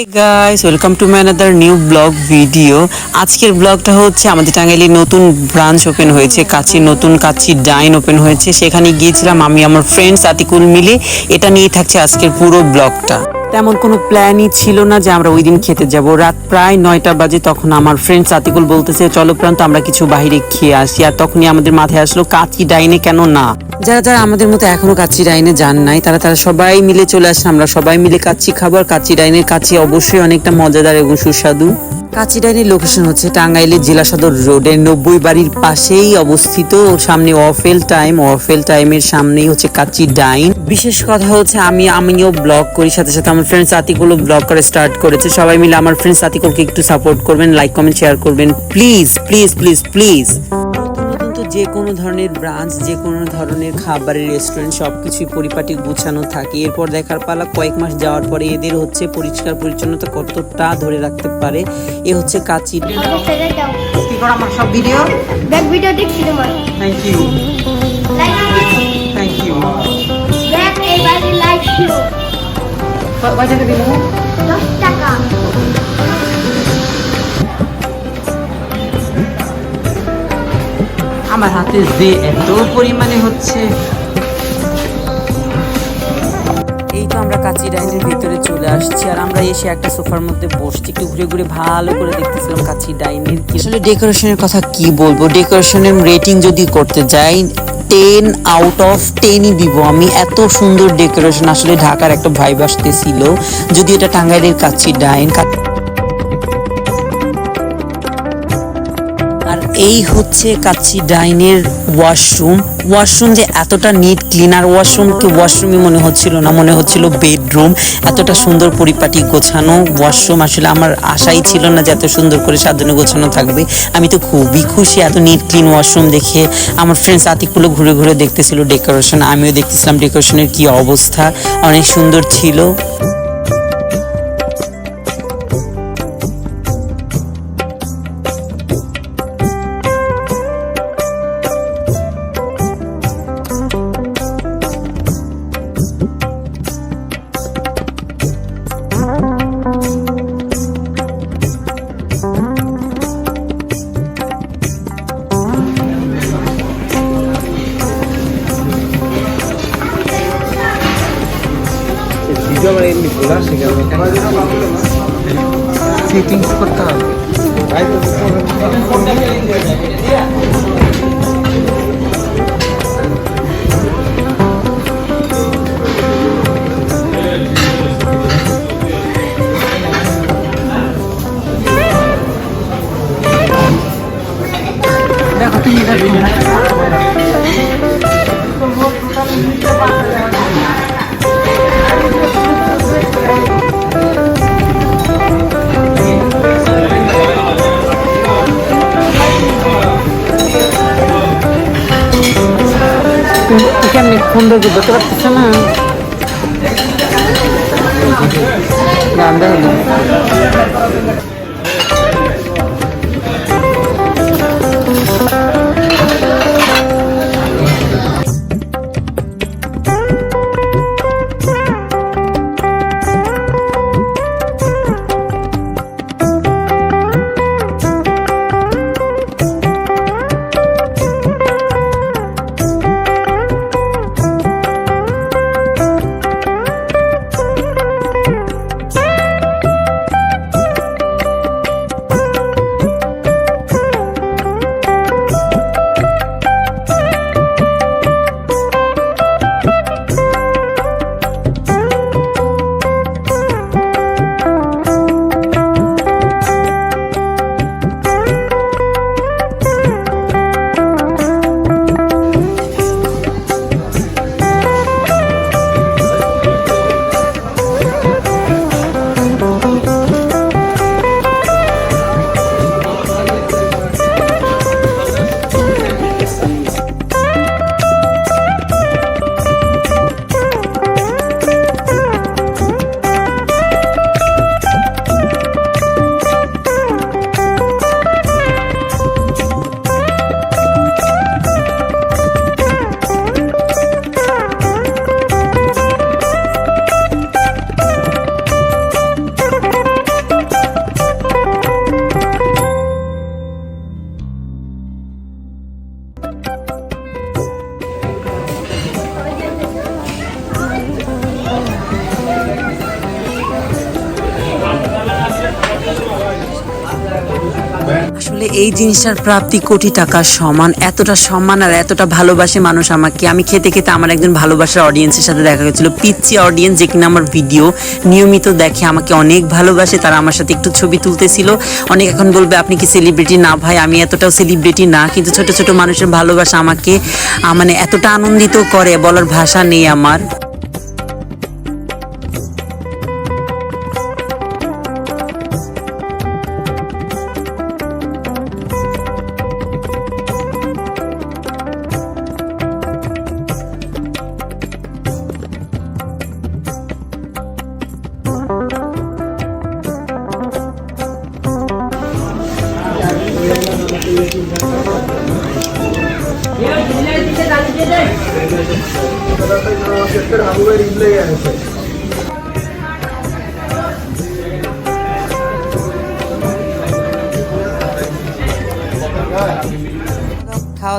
Hey guys welcome to my another new vlog video আজকের ব্লগটা হচ্ছে আমাদের টাঙ্গাইলে নতুন ব্রাঞ্চ ওপেন হয়েছে কাছি নতুন কাছি ডাইন ওপেন হয়েছে। সেখানে গিয়েছিলাম আমি, আমার ফ্রেন্ডস আতিকুল মিলে। এটা নিয়ে থাকছে আজকের পুরো ব্লগটা তেমন কোনো প্ল্যানই ছিল না যে আমরা ওই দিন খেতে যাব। রাত প্রায় নয়টা বাজে তখন আমার ফ্রেন্ডস আতিকুল বলতেছে, চলো প্রান্ত, আমরা কিছু বাইরে খেয়ে আসি। আর তখনই আমাদের মাথায় আসলো, কাচি ডাইনে কেন না? যারা যারা আমাদের মতো এখনও কাচ্চি ডাইনে যান নাই, তারা তারা সবাই মিলে চলে আসে। আমরা সবাই মিলে কাচ্চি খাব, আর ডাইনের কাচ্চি অবশ্যই অনেকটা মজাদার এবং সুস্বাদু। কাচ্চি ডাইনের লোকেশন হচ্ছে টাঙ্গাইলের জেলা সদর রোডের নব্বই বাড়ির পাশেই অবস্থিত। সামনে অফেল টাইম, অফেল টাইমের সামনেই হচ্ছে কাচ্চি ডাইন। বিশেষ কথা হচ্ছে আমি আমিও ব্লগ করি সাথে সাথে আমার ফ্রেন্ডস আতিকুলও ব্লগ করে স্টার্ট করেছে। সবাই মিলে আমার ফ্রেন্ডস আতিকুলকে একটু সাপোর্ট করবেন লাইক কমেন্ট শেয়ার করবেন। প্লিজ প্লিজ প্লিজ প্লিজ যে কোনো ধরনের ব্রাঞ্চ যে কোনো ধরনের খাবারের রেস্টুরেন্ট সব কিছুই পরিপাটি গুছানো থাকে। এরপর দেখার পালা কয়েক মাস যাওয়ার পরে এদের হচ্ছে পরিষ্কার পরিচ্ছন্নতা কতটা ধরে রাখতে পারে এ হচ্ছে কাচি। কি করো আমার সব ভিডিও ব্যাক ভিডিও দেখছি তোমার? Thank you thank you back likes you. What, কয় টাকা দিল দশ টাকা আমার হাতে যে এত পরিমাণে হচ্ছে এই তো আমরা কাচি ডাইনের ভিতরে চলে আসছি আর আমরা এসে একটা সোফার মধ্যে বসছি। একটু ঘুরে ঘুরে ভালো করে দেখতেছিলাম কাছি ডাইনের কি আসলে ডেকোরেশনের কথা কি বলব? ডেকোরেশনের রেটিং যদি করতে যাই টেন আউট অফ টেনই দিব। আমি এত সুন্দর ডেকোরেশন আসলে ঢাকার একটা ভাইব আসতেছিল। যদি এটা টাঙ্গাইলের কাছি ডাইন এই হচ্ছে কাচ্চি ডাইনের ওয়াশরুম। ওয়াশরুম যে এতটা নিট ক্লিনার ওয়াশরুমকে ওয়াশরুমই মনে হচ্ছিল না, মনে হচ্ছিল বেডরুম এতটা সুন্দর পরিপাটি গোছানো ওয়াশরুম। আসলে আমার আশাই ছিল না যে এত সুন্দর করে সাজানো গোছানো থাকবে। আমি তো খুবই খুশি এত নিট ক্লিন ওয়াশরুম দেখে। আমার ফ্রেন্ডস আতিকুলো ঘুরে ঘুরে দেখতেছিল ডেকোরেশন আমিও দেখতেছিলাম ডেকোরেশনের কি অবস্থা। অনেক সুন্দর ছিল। সেটিংস করতে হবে দেখো তুমি দেখো তুমি কেমনি ফোন দেখে ধরতে পারতেছ না গান দেখো আসলে এই জিনিসটার প্রাপ্তি কোটি টাকার সমান? এতটা সম্মান আর এতটা ভালোবাসে মানুষ আমাকে। আমি খেতে খেতে আমার একজন ভালোবাসার অডিয়েন্সের সাথে দেখা গেছিল পিচ্ছি অডিয়েন্স যে কিনা আমার ভিডিও নিয়মিত দেখে আমাকে অনেক ভালোবাসে। তারা আমার সাথে একটু ছবি তুলতেছিল। অনেক এখন বলবে, আপনি কি সেলিব্রিটি না ভাই, আমি এতটাও সেলিব্রিটি না। কিন্তু ছোট ছোট মানুষের ভালোবাসা আমাকে মানে এতটা আনন্দিত করে বলার ভাষা নেই আমার। शेतकरी हाबूबाई रिप्ले आहे.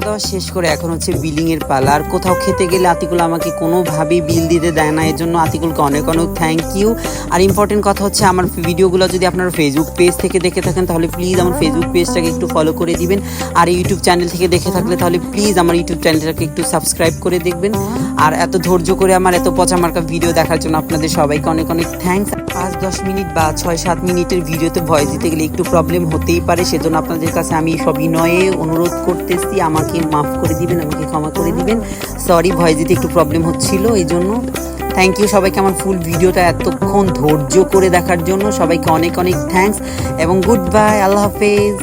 খাওয়া দাওয়া শেষ করে এখন হচ্ছে বিলিং এর পালা। আর কোথাও খেতে গেলে আতিকুল আমাকে কোনোভাবেই বিল দিতে দেয় না এর জন্য আতিকুলকে অনেক অনেক থ্যাংক ইউ আর ইম্পর্টেন্ট কথা হচ্ছে আমার ভিডিওগুলো যদি আপনারা ফেসবুক পেজ থেকে দেখে থাকেন, তাহলে প্লিজ আমার ফেসবুক পেজটাকে একটু ফলো করে দিবেন। আর ইউটিউব চ্যানেল থেকে দেখে থাকলে তাহলে প্লিজ আমার ইউটিউব চ্যানেলটাকে একটু সাবস্ক্রাইব করে দেখবেন। আর এত ধৈর্য করে আমার এত পচা মার্কা ভিডিও দেখার জন্য আপনাদের সবাইকে অনেক অনেক থ্যাঙ্কস পাঁচ দশ মিনিট বা ছয় সাত মিনিটের ভিডিওতে ভয়েস দিতে গেলে একটু প্রবলেম হতেই পারে, সেজন্য আপনাদের কাছে আমি সবিনয়ে অনুরোধ করতেছি, আমাকে মাফ করে দিবেন, আমাকে ক্ষমা করে দিবেন। সরি ভয় দিতে একটু প্রবলেম হচ্ছিল, এই জন্য। থ্যাংক ইউ সবাইকে আমার ফুল ভিডিওটা এতক্ষণ ধৈর্য করে দেখার জন্য। সবাইকে অনেক অনেক থ্যাংকস এবং গুড বাই আল্লাহ হাফেজ।